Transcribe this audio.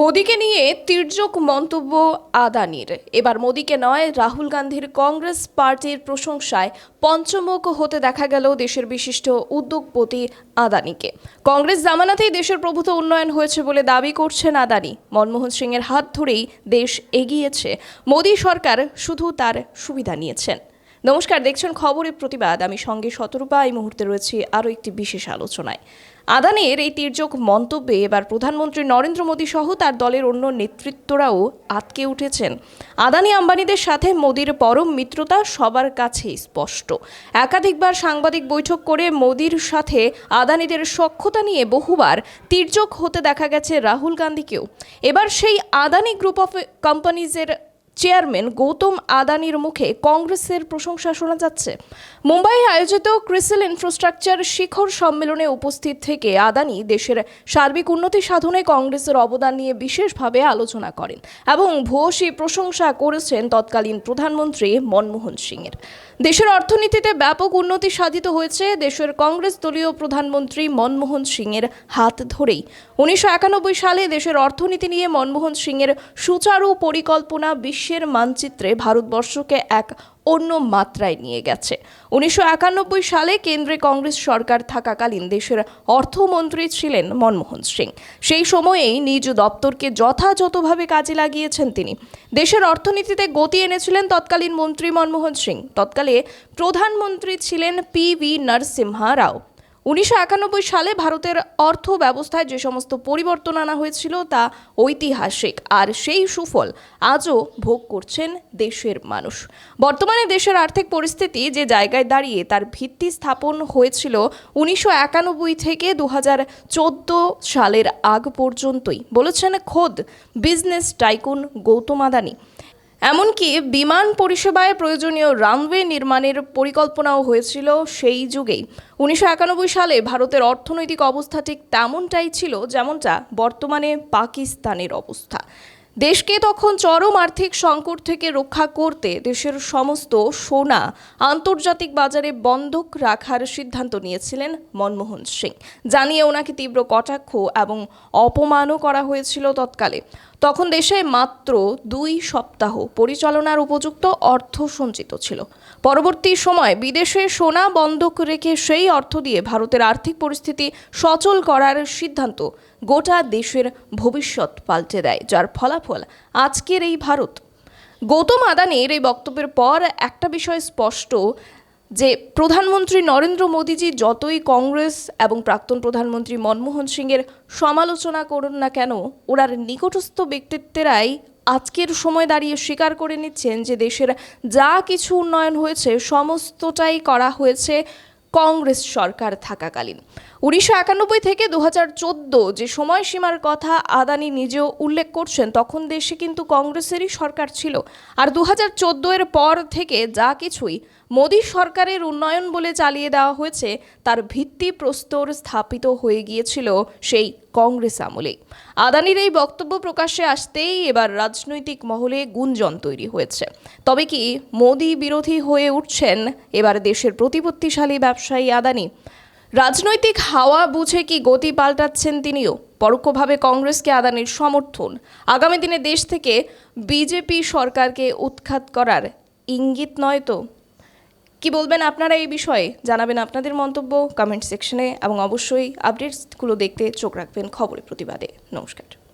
মোদীকে নিয়ে তির্যক মন্তব্য আদানির। এবার মোদীকে নয়, রাহুল গান্ধীর কংগ্রেস পার্টির প্রশংসায় পঞ্চমুখ হতে দেখা গেল দেশের বিশিষ্ট উদ্যোগপতি আদানিকে। কংগ্রেস জামানাতেই দেশের প্রভূত উন্নয়ন হয়েছে বলে দাবি করছেন আদানি। মনমোহন সিংয়ের হাত ধরেই দেশ এগিয়েছে। মোদী সরকার শুধু তার সুবিধা নিয়েছেন। নমস্কার, দেখছেন খবরের প্রতিবাদ। আমি সঙ্গে শতরূপা এই মুহূর্তে রয়েছি আরও একটি বিশেষ আলোচনায়। আদানের এই তির্যক মন্তব্যে এবার প্রধানমন্ত্রী নরেন্দ্র মোদী সহ তার দলের অন্য নেতৃত্বরাও আতকে উঠেছেন। আদানি আম্বানিদের সাথে মোদীর পরম মিত্রতা সবার কাছেই স্পষ্ট। একাধিকবার সাংবাদিক বৈঠক করে মোদীর সাথে আদানিদের সখ্যতা নিয়ে বহুবার তির্যক হতে দেখা গেছে রাহুল গান্ধীকেও। এবার সেই আদানি গ্রুপ অফ কোম্পানিজের চেয়ারম্যান গৌতম আদানির মুখে কংগ্রেসের প্রশংসা শোনা যাচ্ছে। মুম্বাইয়ে আয়োজিত ক্রিসেল ইনফ্রাস্ট্রাকচার শিখর সম্মেলনে উপস্থিত থেকে আদানি দেশের সার্বিক উন্নতি সাধনায় কংগ্রেসের অবদান নিয়ে বিশেষভাবে আলোচনা করেন এবং ভূয়সী প্রশংসা করেছেন তৎকালীন প্রধানমন্ত্রী মনমোহন সিংয়ের। দেশের অর্থনীতিতে ব্যাপক উন্নতি সাধিত হয়েছে দেশের কংগ্রেস দলীয় প্রধানমন্ত্রী মনমোহন সিংয়ের হাত ধরেই। উনিশশো একানব্বই সালে দেশের অর্থনীতি নিয়ে মনমোহন সিংয়ের সুচারু পরিকল্পনা বিশ্বের মানচিত্রে ভারতবর্ষকে এক অন্য মাত্রায় নিয়ে গেছে। উনিশশো একানব্বই সালে কেন্দ্রে কংগ্রেস সরকার থাকাকালীন দেশের অর্থমন্ত্রী ছিলেন মনমোহন সিং। সেই সময়েই নিজ দপ্তরকে যথাযথভাবে কাজে লাগিয়েছেন তিনি। দেশের অর্থনীতিতে গতি এনেছিলেন তৎকালীন মন্ত্রী মনমোহন সিং। তৎকালে প্রধানমন্ত্রী ছিলেন পি ভি নরসিমহা রাও। উনিশশো একানব্বই সালে ভারতের অর্থ ব্যবস্থায় যে সমস্ত পরিবর্তন আনা হয়েছিল তা ঐতিহাসিক, আর সেই সুফল আজও ভোগ করছেন দেশের মানুষ। বর্তমানে দেশের আর্থিক পরিস্থিতি যে জায়গায় দাঁড়িয়ে তার ভিত্তি স্থাপন হয়েছিল উনিশশো একানব্বই থেকে দু হাজার চোদ্দ সালের আগ পর্যন্তই, বলেছেন খোদ বিজনেস টাইকুন গৌতম আদানি। এমনকি বিমান পরিষেবায় প্রয়োজনীয় রানওয়ে নির্মাণের পরিকল্পনাও হয়েছিল সেই যুগেই। উনিশশো একানব্বই সালে ভারতের অর্থনৈতিক অবস্থা ঠিক তেমনটাই ছিল যেমনটা বর্তমানে পাকিস্তানের অবস্থা। দেশকে তখন চরম আর্থিক সংকট থেকে রক্ষা করতে দেশের সমস্ত সোনা আন্তর্জাতিক বাজারে বন্ধক রাখার সিদ্ধান্ত নিয়েছিলেন মনমোহন সিং। জানিয়ে ওনাকে তীব্র কটাক্ষ এবং অপমানও করা হয়েছিল তৎকালে। তখন দেশে মাত্র দুই সপ্তাহ পরিচালনার উপযুক্ত অর্থ সঞ্চিত ছিল। পরবর্তী সময় বিদেশে সোনা বন্ধক রেখে সেই অর্থ দিয়ে ভারতের আর্থিক পরিস্থিতি সচল করার সিদ্ধান্ত গোটা দেশের ভবিষ্যৎ পাল্টে দেয়, যার ফলাফল আজকের এই ভারত। গৌতম আদানির এই বক্তব্যের পর একটা বিষয় স্পষ্ট, যে প্রধানমন্ত্রী নরেন্দ্র মোদীজি যতই কংগ্রেস এবং প্রাক্তন প্রধানমন্ত্রী মনমোহন সিংয়ের সমালোচনা করুন না কেন, ওনার নিকটস্থ ব্যক্তিত্বেরাই আজকের সময় দাঁড়িয়ে স্বীকার করে নিচ্ছেন যে দেশের যা কিছু উন্নয়ন হয়েছে, সমস্তটাই করা হয়েছে কংগ্রেস সরকার থাকাকালীন। উনিশশো একানব্বই থেকে দু হাজার চোদ্দ যে সময়সীমার কথা আদানি নিজেও উল্লেখ করছেন, তখন দেশে কিন্তু কংগ্রেসেরই সরকার ছিল। আর দু হাজার চোদ্দ এর পর থেকে যা কিছুই মোদী সরকারের উন্নয়ন বলে চালিয়ে দেওয়া হয়েছে, তার ভিত্তি প্রস্তর স্থাপিত হয়ে গিয়েছিল সেই কংগ্রেস আমলে। আদানির এই বক্তব্য প্রকাশ্যে আসতেই এবার রাজনৈতিক মহলে গুঞ্জন তৈরি হয়েছে। তবে কি মোদী বিরোধী হয়ে উঠছেন এবার দেশের প্রতিপত্তিশালী ব্যবসায়ী আদানি? রাজনৈতিক হাওয়া বুঝে কি গতি পাল্টাচ্ছেন তিনিও? পরোক্ষভাবে কংগ্রেসকে আদানির সমর্থন। আগামী দিনে দেশ থেকে বিজেপি সরকারকে উৎখাত করার ইঙ্গিত নয় তো? কি বলবেন আপনারা এই বিষয়ে? জানাবেন আপনাদের মন্তব্য কমেন্ট সেকশনে এবং অবশ্যই আপডেটসগুলো দেখতে চোখ রাখবেন খবরের প্রতিবাদে। নমস্কার।